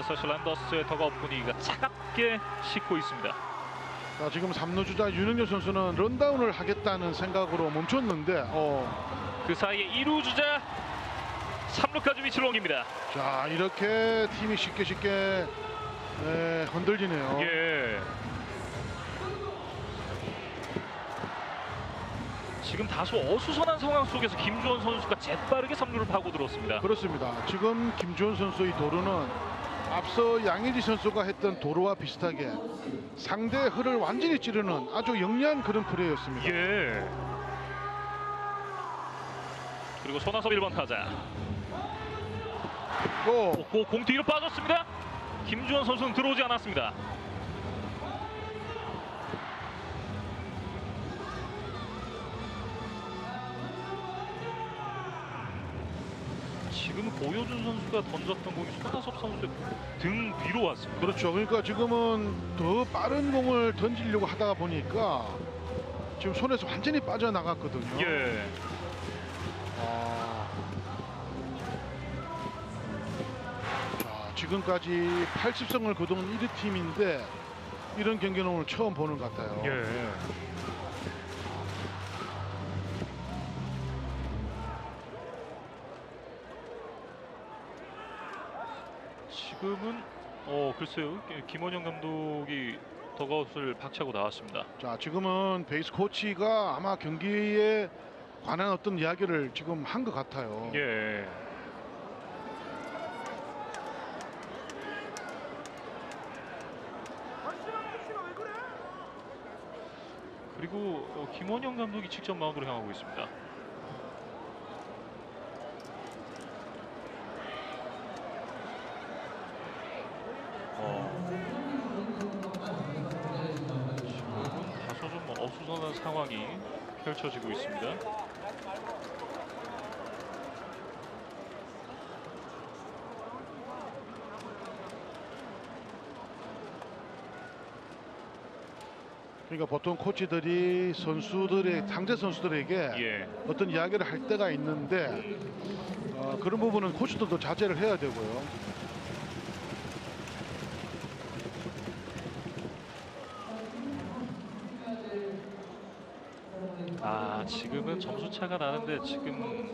SSC 랜더스의 더가웃 분위기가 차갑게 식고 있습니다. 자, 지금 3루 주자 윤영열 선수는 런다운을 하겠다는 생각으로 멈췄는데 어, 그 사이에 2루 주자 3루까지 위치를 옮깁니다. 자 이렇게 팀이 쉽게 쉽게 에, 흔들리네요. 예. 지금 다소 어수선한 상황 속에서 김주원 선수가 재빠르게 3루를 파고 들었습니다. 그렇습니다. 지금 김주원 선수의 도루는 앞서 양의지 선수가 했던 도루와 비슷하게 상대 흐를 완전히 찌르는 아주 영리한 그런 플레이였습니다. 예. 그리고 손아섭 1번 타자. 또 고, 공 뒤로 빠졌습니다. 김주원 선수는 들어오지 않았습니다. 지금 고효준 선수가 던졌던 공이 손아섭 선수의 등 위로 왔습니다. 그렇죠. 그러니까 지금은 더 빠른 공을 던지려고 하다가 보니까 지금 손에서 완전히 빠져나갔거든요. 예. 아. 자, 지금까지 80승을 거둔 1위 팀인데 이런 경기는 오늘 처음 보는 것 같아요. 예. 지금은 어 글쎄요 김원영 감독이 더가웃을 박차고 나왔습니다. 자, 지금은 베이스 코치가 아마 경기에 관한 어떤 이야기를 지금 한 것 같아요. 예. 그리고 어, 김원영 감독이 직접 마운드로 향하고 있습니다. 어. 지금은 다소 좀 어수선한 상황이 펼쳐지고 있습니다. 그러니까 보통 코치들이 선수들의 상대 선수들에게 예. 어떤 이야기를 할 때가 있는데 어, 그런 부분은 코치들도 자제를 해야 되고요. 아 지금은 점수 차가 나는데 지금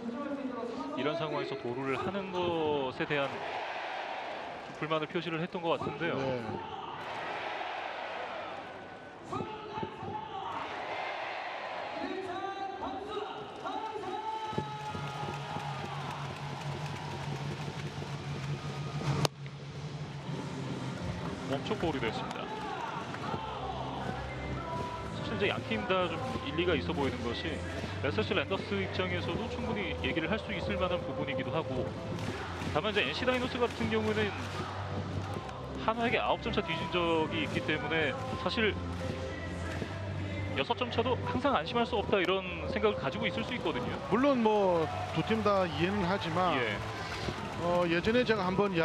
이런 상황에서 도루를 하는 것에 대한 불만을 표시를 했던 것 같은데요. 네. 멈춰 볼이 됐습니다. 이제 양팀 다 좀 일리가 있어 보이는 것이 SSC 랜더스 입장에서도 충분히 얘기를 할 수 있을 만한 부분이기도 하고 다만 이제 NC 다이노스 같은 경우는 한화에게 9점 차 뒤진 적이 있기 때문에 사실 6점 차도 항상 안심할 수 없다 이런 생각을 가지고 있을 수 있거든요. 물론 뭐 두 팀 다 이해는 하지만 예. 어, 예전에 제가 한번